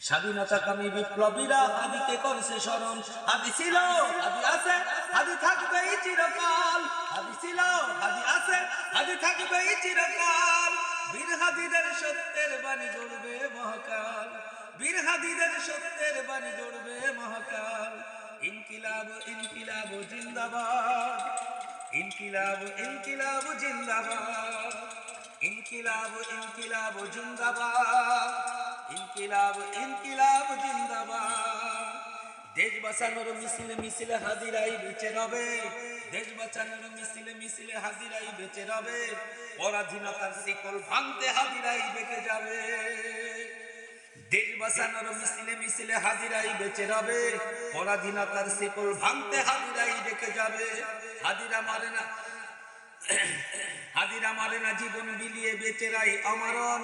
স্বাধীনতাকামী বিপ্লবীরা আদিকে করছে স্মরণ। আদি ছিল, আদি আছে, আদি থাকবে চিরকাল। আদি ছিল, আদি আছে, আদি থাকবে চিরকাল। বীরহাদিদের সত্যের বাণী গড়বে মহাকাল। বীরহাদিদের সত্যের বাণী গড়বে মহাকাল। ইনকিলাব ইনকিলাব, জিন্দাবাদ। ইনকিলাব ইনকিলাব, জিন্দাবাদ। ইনকিলাব ইনকিলাব, জিন্দাবাদ। ইনকিলাব ইনকিলাব জিন্দাবাদ। দেশ বাঁচানোর মিছিলে মিছিলে হাজিরাই বেঁচে রবে। দেশ বাঁচানোর মিছিলে মিছিলে হাজিরাই বেঁচে রবে। পরাধীনতার শিকল ভাঙতে হাজিরাই বেঁকে যাবে। দেশ বাঁচানোর মিছিলে মিছিলে হাজিরাই বেঁচে রবে। পরাধীনতার শিকল ভাঙতে হাজিরাই বেঁকে যাবে। হাজিরা মারে না। হাদিরা মারে না জীবন বিলিয়ে বেচে রাই অমরণ।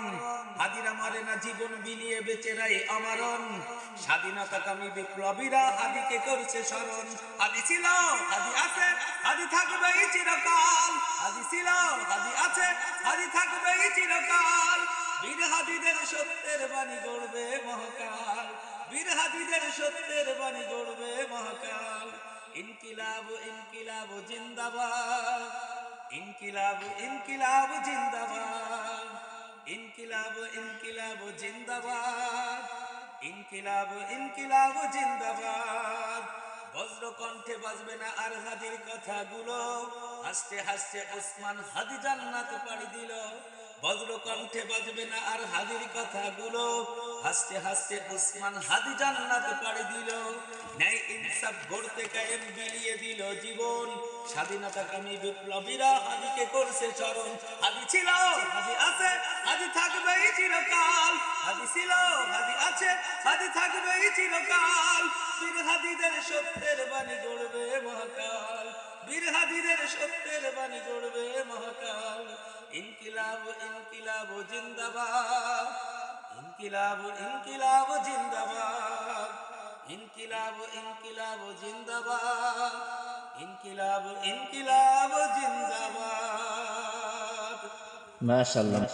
হাদিরা মারে না জীবন বিলিয়ে বেচে রাই অমরণ। স্বাধীনতাকামী বিপ্লবীরা হাদিকে করছে স্মরণ। হাদি ছিল, হাদি আছে, হাদি থাকবে চিরকাল। হাদি ছিল, হাদি আছে, হাদি থাকবে চিরকাল। বীর হাদিদের সত্যের বাণী গড়বে মহাকাল। বীর হাদিদের সত্যের বাণী গড়বে মহাকাল। ইনকিলাব ইনকিলাব, জিন্দাবাদ। ইনকিলাব ইনকিলাব জিন্দাবাদ। ইনকিলাব ইনকিলাব জিন্দাবাদ। ইনকিলাব ইনকিলাব জিন্দাবাদ। বজ্র কণ্ঠে বাজবে না আর হাদির কথাগুলো। হাসতে হাসতে ওসমান হাদি জান্নাত পাড়ি দিল। বজ্র কণ্ঠে বাজবে না আর হাদির কথাগুলো। হাসতে হাসতে ওসমান হাদি জান্নাত পাড়ি দিল। ন্যায় ইনসাফ গড়তে কায়েম বিলিয়ে দিল জীবন। স্বাধীনতাকামী বিপ্লবীরা হাদিকে করছে চরণ। হাদি ছিল হাদি আছে হাদি থাকবে এই চিরকাল। হাদি ছিল হাদি আছে হাদি থাকবে এই চিরকাল। বীর হাদিদের সত্যের বাণী গড়বে মহাকাল। বীর হাদিদের সত্যের বাণী গড়বে মহাকাল। ইনকিলাব ইনকিলাব, জিন্দাবাদ। ইনকিলাব ইনকিলাব জিন্দাবাদ। ইনকিলাব ইনকিলাব জিন্দাবাদ। ইনকিলাব ইনকিলাব জিন্দাবাদ। মাশাল্লাহ